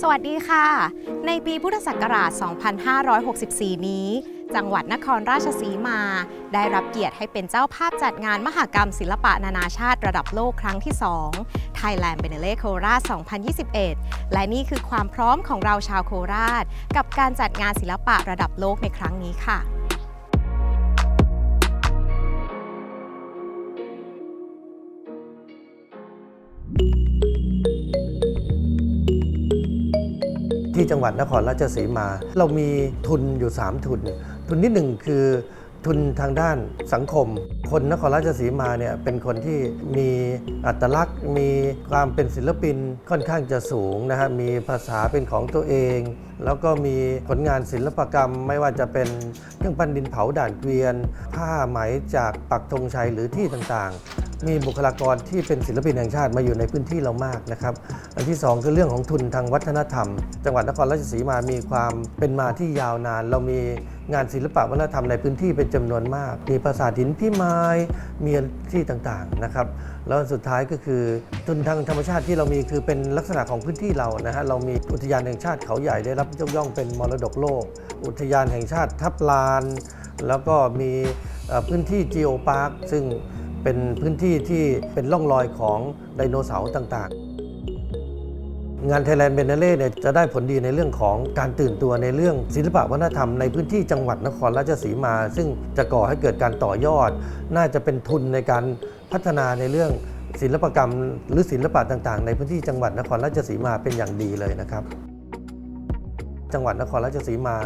สวัสดีค่ะ ในปีพุทธศักราช 2564 นี้ จังหวัดนครราชสีมา ได้รับเกียรติให้เป็นเจ้าภาพจัดงานมหกรรมศิลปะนานาชาติระดับโลกครั้งที่ 2 Thailand b e n e l e c o r a 2021 และนี่คือความพร้อมของเราชาวโคราช กับการจัดงานศิลปะระดับโลกในครั้งนี้ค่ะ ที่จังหวัดนครราชสีมา เรามีทุนอยู่ 3 ทุน ทุนที่หนึ่งคือทุนทางด้านสังคม คนนครราชสีมาเนี่ยเป็นคนที่มีอัตลักษณ์ มีความเป็นศิลปินค่อนข้างจะสูงนะฮะมีภาษาเป็นของตัวเอง แล้วก็มีผลงานศิลปกรรม ไม่ว่าจะเป็นเครื่องปั้นดินเผาด่านเกวียน ผ้าไหมจากปักธงชัยหรือที่ต่างๆ มีบุคลากรที่เป็นศิลปินแห่งชาติมาอยู่ในพื้นที่เรามากนะครับ อันที่สองคือเรื่องของทุนทางวัฒนธรรม จังหวัดนครราชสีมามีความเป็นมาที่ยาวนาน เรามีงานศิลปะวัฒนธรรมในพื้นที่เป็นจำนวนมาก มีปราสาทหินพิมายมีที่ต่างๆนะครับ แล้วสุดท้ายก็คือทุนทางธรรมชาติที่เรามีคือเป็นลักษณะของพื้นที่เรานะฮะเรามีอุทยานแห่งชาติเขาใหญ่ได้รับยกย่องเป็นมรดกโลก อุทยานแห่งชาติทับลาน แล้วก็มีพื้นที่จีโอพาร์คซึ่ง เป็นพื้นที่ที่เป็นร่องรอยของไดโนเสาร์ต่างๆ งาน Thailand b e n a l e เนี่ยจะได้ผลดีในเรื่องของการตื่นตัวในเรื่องศิลปะวัฒนธรรมในพื้นที่จังหวัดนครราชสีมา ซึ่งจะก่อให้เกิดการต่อยอด น่าจะเป็นทุนในการพัฒนาในเรื่องศิลปกรรม หรือศิลปะต่างๆ ในพื้นที่จังหวัดนครราชสีมาเป็นอย่างดีเลยนะครับ จังหวัดนครราชสีมา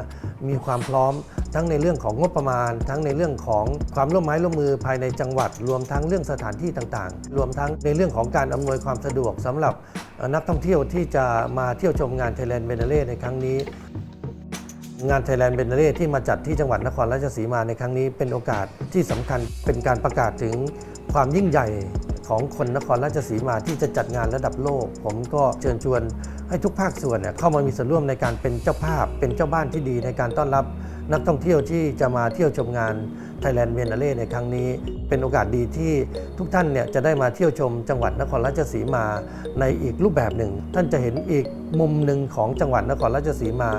มีความพร้อม ทั้งในเรื่องของงบประมาณ ทั้งในเรื่องของความร่วมไม้ร่วมมือภายในจังหวัด รวมทั้งเรื่องสถานที่ต่างๆ รวมทั้งในเรื่องของการอำนวยความสะดวกสำหรับนักท่องเที่ยวที่จะมาเที่ยวชมงาน Thailand b e n a l e ในครั้งนี้ งาน Thailand b e n a l e ที่มาจัดที่จังหวัดนครราชสีมาในครั้งนี้ เป็นโอกาสที่สำคัญเป็นการประกาศถึงความยิ่งใหญ่ของคนนครราชสีมาที่จะจัดงานระดับโลก ผมก็เชิญชวนให้ทุกภาคส่วนเข้ามามีส่วนร่วมในการเป็นเจ้าภาพ เป็นเจ้าบ้านที่ดีในการต้อนรับ นักท่องเที่ยวที่จะมาเที่ยวชมงาน Thailand b e n a l e ในครั้งนี้ เป็นโอกาสดีที่ทุกท่านเนี่ยจะได้มาเที่ยวชมจังหวัดนครราชสีมาในอีกรูปแบบหนึ่ง ท่านจะเห็นอีกมุมหนึ่งของจังหวัดนครราชสีมา